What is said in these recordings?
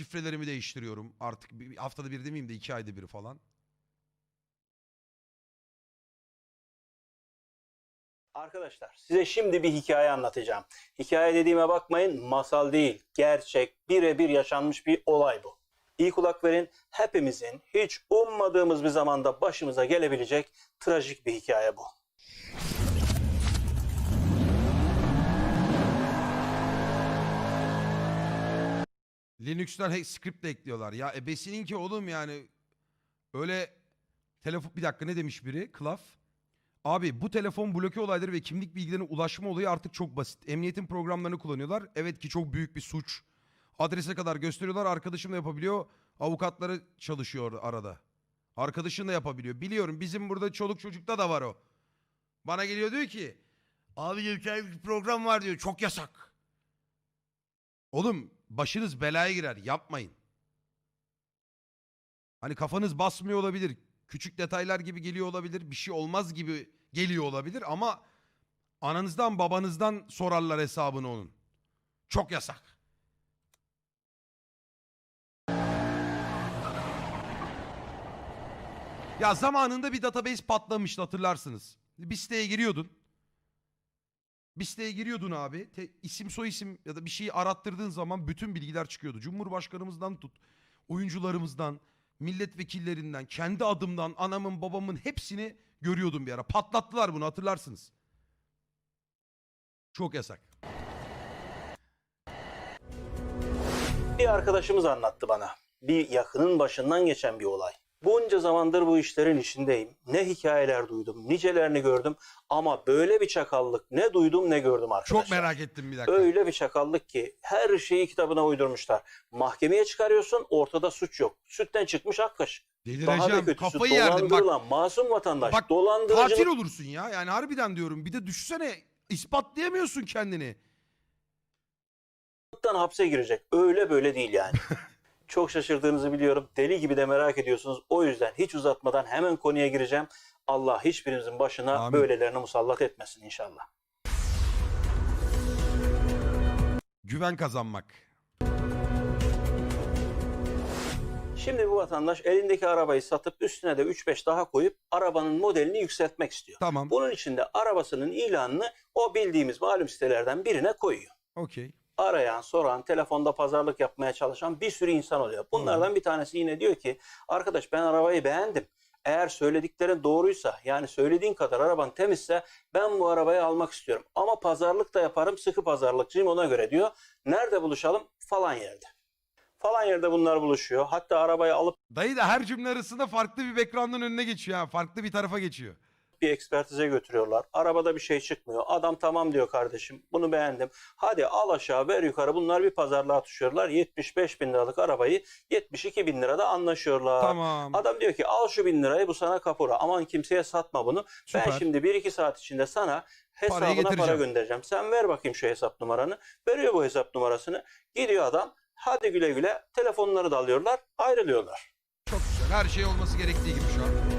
Şifrelerimi değiştiriyorum. Artık bir, haftada bir demeyeyim de iki ayda bir falan. Arkadaşlar size şimdi bir hikaye anlatacağım. Hikaye dediğime bakmayın masal değil, gerçek, birebir yaşanmış bir olay bu. İyi kulak verin, hepimizin hiç ummadığımız bir zamanda başımıza gelebilecek trajik bir hikaye bu. Linux'tan hack script de ekliyorlar. Ya ebesinin ki oğlum yani öyle telefon bir dakika ne demiş biri? Klaf. Abi bu telefon bloke olayları ve kimlik bilgilerine ulaşma olayı artık çok basit. Emniyetin programlarını kullanıyorlar. Evet ki çok büyük bir suç. Adrese kadar gösteriyorlar. Arkadaşım da yapabiliyor. Avukatları çalışıyor arada. Arkadaşın da yapabiliyor. Biliyorum bizim burada çoluk çocukta da var o. Bana geliyor diyor ki abi geçen bir program var diyor çok yasak. Oğlum başınız belaya girer yapmayın. Hani kafanız basmıyor olabilir. Küçük detaylar gibi geliyor olabilir. Bir şey olmaz gibi geliyor olabilir ama ananızdan babanızdan sorarlar hesabını onun. Çok yasak. Ya zamanında bir database patlamıştı hatırlarsınız. Bir siteye giriyordun. Bir siteye giriyordun abi. Te- isim soy isim ya da bir şeyi arattırdığın zaman bütün bilgiler çıkıyordu. Cumhurbaşkanımızdan tut, oyuncularımızdan, milletvekillerinden, kendi adımdan, anamın babamın hepsini görüyordum bir ara. Patlattılar bunu hatırlarsınız. Çok yasak. Bir arkadaşımız anlattı bana. Bir yakının başından geçen bir olay. Bunca zamandır bu işlerin içindeyim. Ne hikayeler duydum, nicelerini gördüm ama böyle bir çakallık ne duydum ne gördüm arkadaşlar. Çok merak ettim bir dakika. Öyle bir çakallık ki her şeyi kitabına uydurmuşlar. Mahkemeye çıkarıyorsun ortada suç yok. Sütten çıkmış ak kaşık. Daha da Delireceğim. kötüsü Kafayı yerdim. Bak, dolandırılan masum vatandaş. bak dolandırıcılık katil olursun ya. Yani harbiden diyorum. Bir de düşünsene ispatlayamıyorsun kendini. Hapse girecek. Öyle böyle değil yani. Çok şaşırdığınızı biliyorum. Deli gibi de merak ediyorsunuz. O yüzden hiç uzatmadan hemen konuya gireceğim. Allah hiçbirimizin başına Amin. böylelerini musallat etmesin inşallah. Güven kazanmak. Şimdi bu vatandaş elindeki arabayı satıp üstüne de 3-5 daha koyup arabanın modelini yükseltmek istiyor. Tamam. Bunun için de arabasının ilanını o bildiğimiz malum sitelerden birine koyuyor. Okey. Arayan, soran, telefonda pazarlık yapmaya çalışan bir sürü insan oluyor. Bunlardan bir tanesi yine diyor ki arkadaş ben arabayı beğendim. Eğer söylediklerin doğruysa yani söylediğin kadar araban temizse ben bu arabayı almak istiyorum. Ama pazarlık da yaparım sıkı pazarlıkçıyım ona göre diyor. Nerede buluşalım? Falan yerde. Falan yerde bunlar buluşuyor. Hatta arabayı alıp Dayı da her cümle arasında farklı bir background'ın önüne geçiyor ha. Farklı bir tarafa geçiyor. Bir ekspertize götürüyorlar. Arabada bir şey çıkmıyor. Adam tamam diyor kardeşim bunu beğendim. Hadi al aşağı ver yukarı bunlar bir pazarlığa tutuşuyorlar. 75 bin liralık arabayı 72 bin lirada anlaşıyorlar. Tamam. Adam diyor ki al şu bin lirayı bu sana kapora. Aman kimseye satma bunu. Ben Süper. şimdi 1-2 saat içinde sana hesabına para göndereceğim. Sen ver bakayım şu hesap numaranı. Veriyor bu hesap numarasını. Gidiyor adam. Hadi güle güle. Telefonları da alıyorlar. Ayrılıyorlar. Çok güzel. Her şey olması gerektiği gibi şu an.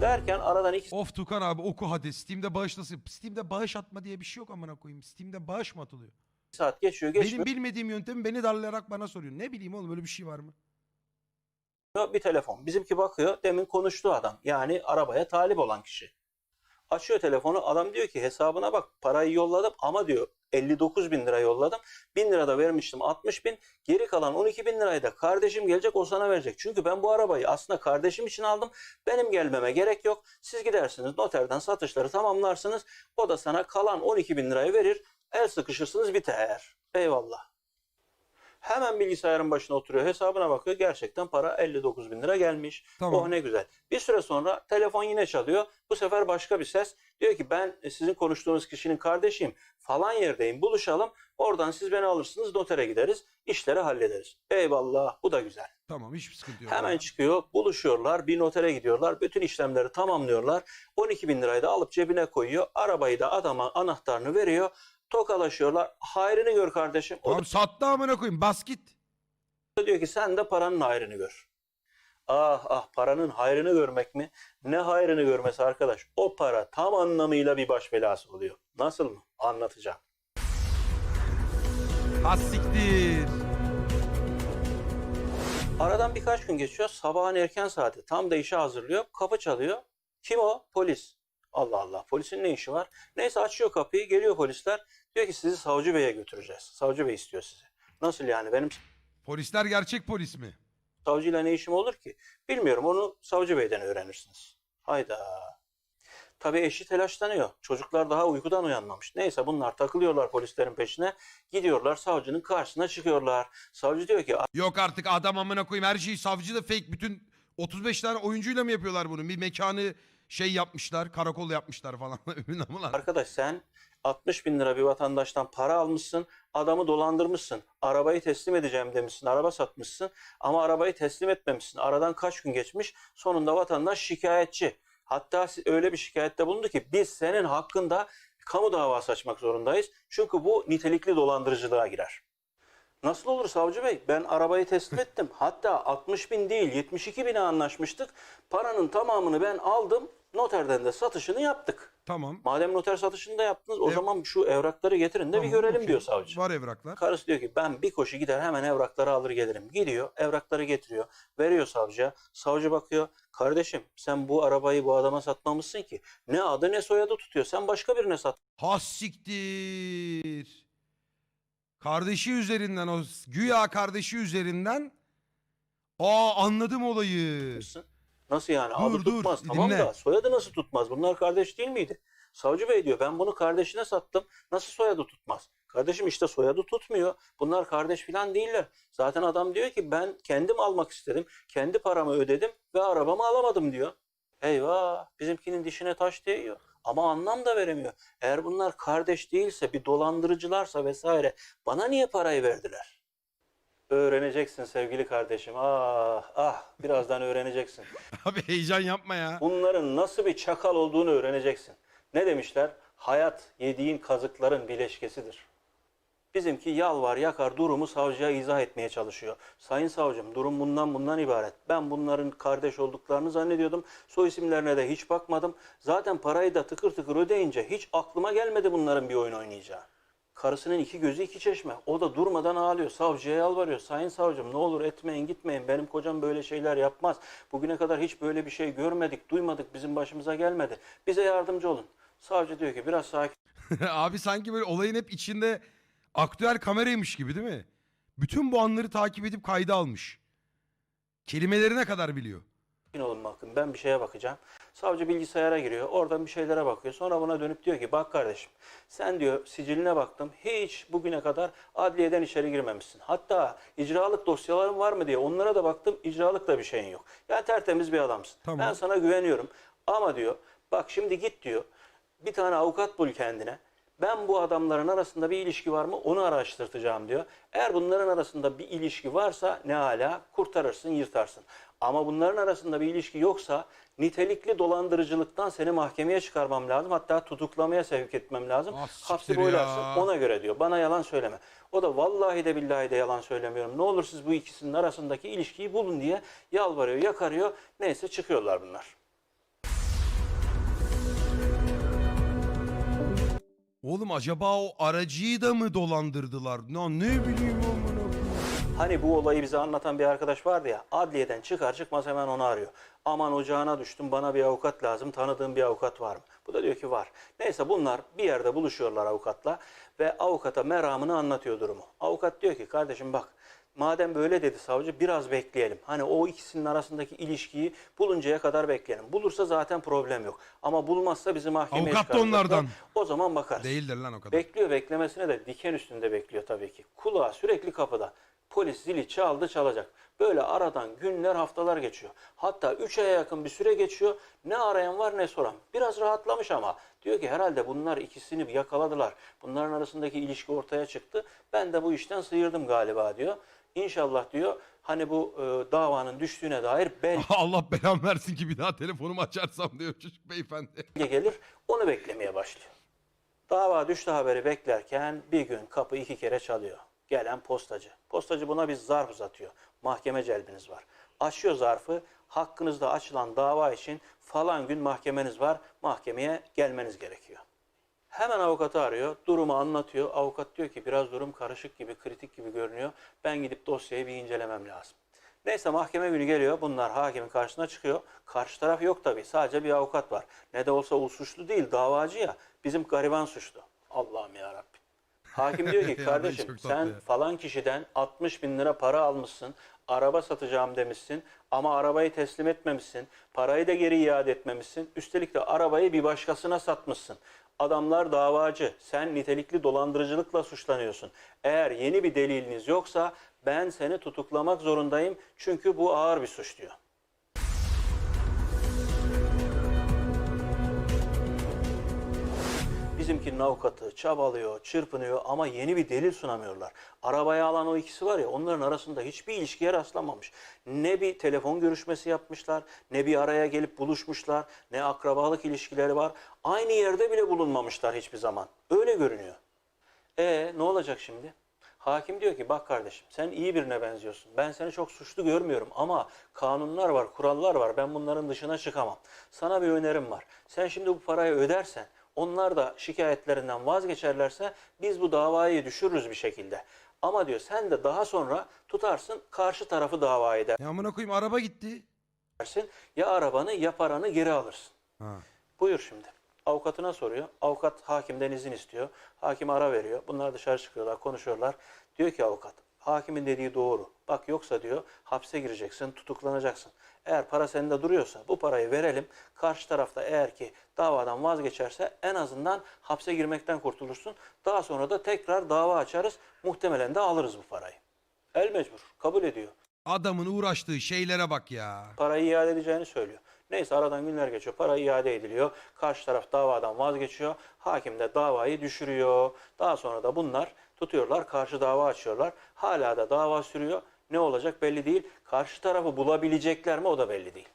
Derken aradan 2 Of Tukan abi oku hadi. Steam'de bağış nasıl? Steam'de bağış atma diye bir şey yok amına koyayım. Steam'de bağış mı atılıyor? saat geçiyor geçmiyor. Benim bilmediğim yöntemi beni darlayarak bana soruyor. Ne bileyim oğlum öyle bir şey var mı? bir telefon. Bizimki bakıyor. Demin konuştu adam. Yani arabaya talip olan kişi. Açıyor telefonu. Adam diyor ki hesabına bak parayı yolladım ama diyor 59 bin lira yolladım. 1000 lira da vermiştim 60 bin. Geri kalan 12 bin lirayı da kardeşim gelecek o sana verecek. Çünkü ben bu arabayı aslında kardeşim için aldım. Benim gelmeme gerek yok. Siz gidersiniz noterden satışları tamamlarsınız. O da sana kalan 12 bin lirayı verir. El sıkışırsınız biter. Eyvallah. Hemen bilgisayarın başına oturuyor. Hesabına bakıyor. Gerçekten para 59 bin lira gelmiş. Tamam. Oh ne güzel. Bir süre sonra telefon yine çalıyor. Bu sefer başka bir ses. Diyor ki ben e, sizin konuştuğunuz kişinin kardeşiyim. Falan yerdeyim. Buluşalım. Oradan siz beni alırsınız. Notere gideriz. işleri hallederiz. Eyvallah. Bu da güzel. Tamam hiçbir sıkıntı yok. Hemen çıkıyor. Buluşuyorlar. Bir notere gidiyorlar. Bütün işlemleri tamamlıyorlar. 12 bin lirayı da alıp cebine koyuyor. Arabayı da adama anahtarını veriyor. Tokalaşıyorlar. Hayrını gör kardeşim. O Tamam sattı amına koyayım. Bas git. da diyor ki sen de paranın hayrını gör. Ah ah paranın hayrını görmek mi? Ne hayrını görmesi arkadaş? O para tam anlamıyla bir baş belası oluyor. Nasıl mı? Anlatacağım. Siktir. Aradan birkaç gün geçiyor. Sabahın erken saati. Tam da işe hazırlıyor. Kapı çalıyor. Kim o? Polis. Allah Allah. Polisin ne işi var? Neyse açıyor kapıyı. Geliyor polisler. Diyor ki sizi savcı beye götüreceğiz. Savcı bey istiyor sizi. Nasıl yani? Benim Polisler gerçek polis mi? savcıyla ne işim olur ki? Bilmiyorum. Onu savcı beyden öğrenirsiniz. Hayda. Tabii eşi telaşlanıyor. Çocuklar daha uykudan uyanmamış. Neyse bunlar takılıyorlar polislerin peşine. Gidiyorlar savcının karşısına çıkıyorlar. Savcı diyor ki Yok artık adam amına koyayım her şeyi savcı da fake. Bütün 35 tane oyuncuyla mı yapıyorlar bunu? Bir mekanı şey yapmışlar, karakol yapmışlar falan. Arkadaş sen 60 bin lira bir vatandaştan para almışsın, adamı dolandırmışsın, arabayı teslim edeceğim demişsin, araba satmışsın ama arabayı teslim etmemişsin. Aradan kaç gün geçmiş, sonunda vatandaş şikayetçi. Hatta öyle bir şikayette bulundu ki biz senin hakkında kamu davası açmak zorundayız. Çünkü bu nitelikli dolandırıcılığa girer. Nasıl olur savcı bey? Ben arabayı teslim ettim. Hatta 60 bin değil 72 bine anlaşmıştık. Paranın tamamını ben aldım. Noterden de satışını yaptık. Tamam. Madem noter satışını da yaptınız o Ev- zaman şu evrakları getirin de bir Tamam, görelim okey. diyor savcı. Var evraklar. Karısı diyor ki ben bir koşu gider hemen evrakları alır gelirim. Gidiyor evrakları getiriyor. Veriyor savcıya. Savcı bakıyor. Kardeşim sen bu arabayı bu adama satmamışsın ki. Ne adı ne soyadı tutuyor. Sen başka birine Has siktir. Kardeşi üzerinden o güya kardeşi üzerinden Aa anladım olayı. satmışsın. Nasıl yani? Dur, adı dur, tutmaz. Tamam dinle. da soyadı nasıl tutmaz? Bunlar kardeş değil miydi? Savcı bey diyor ben bunu kardeşine sattım. Nasıl soyadı tutmaz? Kardeşim işte soyadı tutmuyor. Bunlar kardeş falan değiller. Zaten adam diyor ki ben kendim almak istedim. Kendi paramı ödedim ve arabamı alamadım diyor. Eyvah bizimkinin dişine taş değiyor. Ama anlam da veremiyor. Eğer bunlar kardeş değilse bir dolandırıcılarsa vesaire bana niye parayı verdiler? Öğreneceksin sevgili kardeşim. Ah ah birazdan öğreneceksin. Abi heyecan yapma ya. Bunların nasıl bir çakal olduğunu öğreneceksin. Ne demişler? Hayat yediğin kazıkların bileşkesidir. Bizimki yalvar yakar durumu savcıya izah etmeye çalışıyor. Sayın savcım durum bundan bundan ibaret. Ben bunların kardeş olduklarını zannediyordum. Soy isimlerine de hiç bakmadım. Zaten parayı da tıkır tıkır ödeyince hiç aklıma gelmedi bunların bir oyun oynayacağı. Karısının iki gözü iki çeşme. O da durmadan ağlıyor. Savcıya yalvarıyor. Sayın savcım ne olur etmeyin gitmeyin. Benim kocam böyle şeyler yapmaz. Bugüne kadar hiç böyle bir şey görmedik, duymadık. Bizim başımıza gelmedi. Bize yardımcı olun. Savcı diyor ki biraz sakin Abi sanki böyle olayın hep içinde aktüel kameraymış gibi değil mi? Bütün bu anları takip edip kayda almış. Kelimelerine kadar biliyor. olun bakın. Ben bir şeye bakacağım. Savcı bilgisayara giriyor. Oradan bir şeylere bakıyor. Sonra buna dönüp diyor ki bak kardeşim sen diyor siciline baktım. Hiç bugüne kadar adliyeden içeri girmemişsin. Hatta icralık dosyaların var mı diye onlara da baktım. İcralık da bir şeyin yok. Ya tertemiz bir adamsın. Tamam. Ben sana güveniyorum. Ama diyor bak şimdi git diyor. Bir tane avukat bul kendine. Ben bu adamların arasında bir ilişki var mı onu araştırtacağım diyor. Eğer bunların arasında bir ilişki varsa ne hala kurtarırsın yırtarsın. Ama bunların arasında bir ilişki yoksa nitelikli dolandırıcılıktan seni mahkemeye çıkarmam lazım. Hatta tutuklamaya sevk etmem lazım. Ah, siktir Hapsi ya. boylarsın ona göre diyor. Bana yalan söyleme. O da vallahi de billahi de yalan söylemiyorum. Ne olur siz bu ikisinin arasındaki ilişkiyi bulun diye yalvarıyor, yakarıyor. Neyse çıkıyorlar bunlar. Oğlum acaba o aracıyı da mı dolandırdılar? Ne, ne bileyim amına. Hani bu olayı bize anlatan bir arkadaş vardı ya, adliyeden çıkar çıkmaz hemen onu arıyor. Aman ocağına düştüm, bana bir avukat lazım, tanıdığım bir avukat var mı? Bu da diyor ki var. Neyse bunlar bir yerde buluşuyorlar avukatla ve avukata meramını anlatıyor durumu. Avukat diyor ki kardeşim bak, madem böyle dedi savcı biraz bekleyelim. Hani o ikisinin arasındaki ilişkiyi buluncaya kadar bekleyelim. Bulursa zaten problem yok. Ama bulmazsa bizi mahkemeye Avukat da onlardan. O zaman bakarız. Değildir lan o kadar. Bekliyor beklemesine de diken üstünde bekliyor tabii ki. Kulağı sürekli kapıda. Polis zili çaldı çalacak. Böyle aradan günler haftalar geçiyor. Hatta 3 aya yakın bir süre geçiyor. Ne arayan var ne soran. Biraz rahatlamış ama. Diyor ki herhalde bunlar ikisini yakaladılar. Bunların arasındaki ilişki ortaya çıktı. Ben de bu işten sıyırdım galiba diyor. İnşallah diyor hani bu e, davanın düştüğüne dair belge Allah belamı versin ki bir daha telefonumu açarsam diyor çocuk beyefendi. gelir. Onu beklemeye başlıyor. Dava düştü haberi beklerken bir gün kapı iki kere çalıyor. Gelen postacı. Postacı buna bir zarf uzatıyor. Mahkeme celbiniz var. Açıyor zarfı. Hakkınızda açılan dava için falan gün mahkemeniz var. Mahkemeye gelmeniz gerekiyor. Hemen avukatı arıyor, durumu anlatıyor. Avukat diyor ki biraz durum karışık gibi, kritik gibi görünüyor. Ben gidip dosyayı bir incelemem lazım. Neyse mahkeme günü geliyor. Bunlar hakimin karşısına çıkıyor. Karşı taraf yok tabii. Sadece bir avukat var. Ne de olsa o suçlu değil, davacı ya. Bizim gariban suçlu. Allah'ım ya Rabbim. Hakim diyor ki kardeşim sen ya. falan kişiden 60 bin lira para almışsın. Araba satacağım demişsin ama arabayı teslim etmemişsin. Parayı da geri iade etmemişsin. Üstelik de arabayı bir başkasına satmışsın. Adamlar davacı. Sen nitelikli dolandırıcılıkla suçlanıyorsun. Eğer yeni bir deliliniz yoksa ben seni tutuklamak zorundayım. Çünkü bu ağır bir suç diyor. Bizimkinin avukatı çabalıyor, çırpınıyor ama yeni bir delil sunamıyorlar. Arabaya alan o ikisi var ya onların arasında hiçbir ilişkiye rastlanmamış. Ne bir telefon görüşmesi yapmışlar, ne bir araya gelip buluşmuşlar, ne akrabalık ilişkileri var. Aynı yerde bile bulunmamışlar hiçbir zaman. Öyle görünüyor. E ne olacak şimdi? Hakim diyor ki bak kardeşim sen iyi birine benziyorsun. Ben seni çok suçlu görmüyorum ama kanunlar var, kurallar var. Ben bunların dışına çıkamam. Sana bir önerim var. Sen şimdi bu parayı ödersen onlar da şikayetlerinden vazgeçerlerse biz bu davayı düşürürüz bir şekilde. Ama diyor sen de daha sonra tutarsın karşı tarafı dava Ya amına koyayım araba gitti. edersin. Ya arabanı ya paranı geri alırsın. Ha. Buyur şimdi. Avukatına soruyor. Avukat hakimden izin istiyor. Hakim ara veriyor. Bunlar dışarı çıkıyorlar, konuşuyorlar. Diyor ki avukat, hakimin dediği doğru. Bak yoksa diyor hapse gireceksin, tutuklanacaksın. Eğer para sende duruyorsa bu parayı verelim. Karşı tarafta eğer ki davadan vazgeçerse en azından hapse girmekten kurtulursun. Daha sonra da tekrar dava açarız. Muhtemelen de alırız bu parayı. El mecbur. Kabul ediyor. Adamın uğraştığı şeylere bak ya. parayı iade edeceğini söylüyor. Neyse aradan günler geçiyor. Para iade ediliyor. Karşı taraf davadan vazgeçiyor. Hakim de davayı düşürüyor. Daha sonra da bunlar tutuyorlar. Karşı dava açıyorlar. Hala da dava sürüyor. Ne olacak belli değil. Karşı tarafı bulabilecekler mi o da belli değil.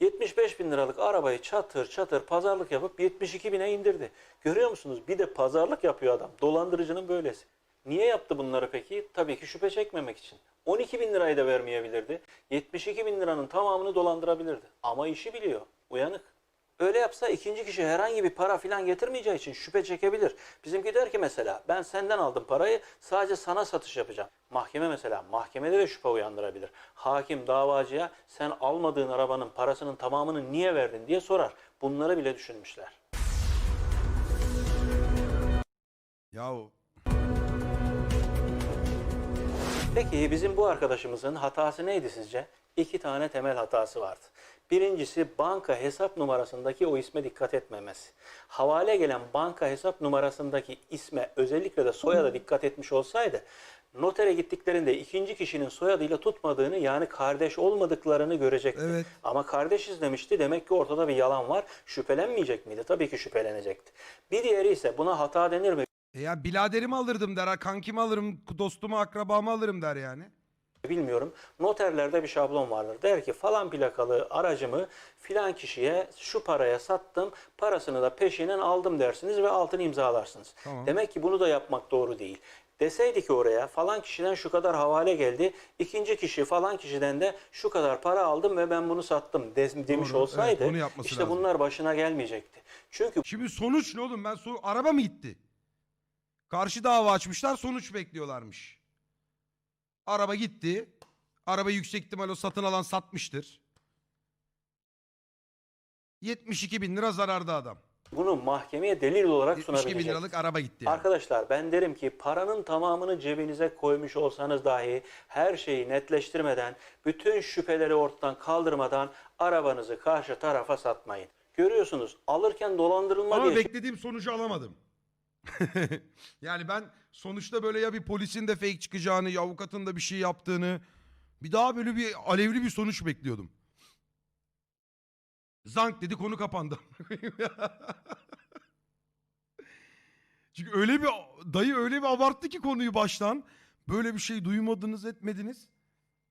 75 bin liralık arabayı çatır çatır pazarlık yapıp 72 bine indirdi. Görüyor musunuz? Bir de pazarlık yapıyor adam. Dolandırıcının böylesi. Niye yaptı bunları peki? Tabii ki şüphe çekmemek için. 12 bin lirayı da vermeyebilirdi. 72 bin liranın tamamını dolandırabilirdi. Ama işi biliyor. Uyanık. Öyle yapsa ikinci kişi herhangi bir para filan getirmeyeceği için şüphe çekebilir. Bizimki der ki mesela ben senden aldım parayı sadece sana satış yapacağım. Mahkeme mesela mahkemede de şüphe uyandırabilir. Hakim davacıya sen almadığın arabanın parasının tamamını niye verdin diye sorar. Bunları bile düşünmüşler. Yahu Peki bizim bu arkadaşımızın hatası neydi sizce? İki tane temel hatası vardı. Birincisi banka hesap numarasındaki o isme dikkat etmemesi. Havale gelen banka hesap numarasındaki isme özellikle de soyada dikkat etmiş olsaydı notere gittiklerinde ikinci kişinin soyadıyla tutmadığını yani kardeş olmadıklarını görecekti. Evet. Ama kardeşiz demişti demek ki ortada bir yalan var. Şüphelenmeyecek miydi? Tabii ki şüphelenecekti. Bir diğeri ise buna hata denir mi e ya biladerimi alırdım der. Kankimi alırım, dostumu, akrabamı alırım der yani. Bilmiyorum. Noterlerde bir şablon vardır. Der ki falan plakalı aracımı filan kişiye şu paraya sattım. Parasını da peşinen aldım dersiniz ve altını imzalarsınız. Tamam. Demek ki bunu da yapmak doğru değil. Deseydi ki oraya falan kişiden şu kadar havale geldi. ikinci kişi falan kişiden de şu kadar para aldım ve ben bunu sattım de- demiş Doğru, olsaydı evet, bunu yapması işte lazım. bunlar başına gelmeyecekti. Çünkü Şimdi sonuç ne oğlum? Ben so- araba mı gitti? Karşı dava açmışlar, sonuç bekliyorlarmış. Araba gitti. Araba yüksek ihtimal o satın alan satmıştır. 72 bin lira zararda adam. bunu mahkemeye delil olarak 72 bin liralık araba gitti yani. Arkadaşlar ben derim ki paranın tamamını cebinize koymuş olsanız dahi her şeyi netleştirmeden, bütün şüpheleri ortadan kaldırmadan arabanızı karşı tarafa satmayın. Görüyorsunuz alırken dolandırılma Ama diye beklediğim sonucu alamadım. yani ben sonuçta böyle ya bir polisin de fake çıkacağını ya avukatın da bir şey yaptığını bir daha böyle bir alevli bir sonuç bekliyordum. Zank dedi konu kapandı. Çünkü öyle bir dayı öyle bir abarttı ki konuyu baştan. Böyle bir şey duymadınız etmediniz.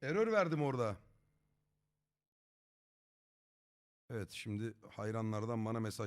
Error verdim orada. Evet şimdi hayranlardan bana mesaj.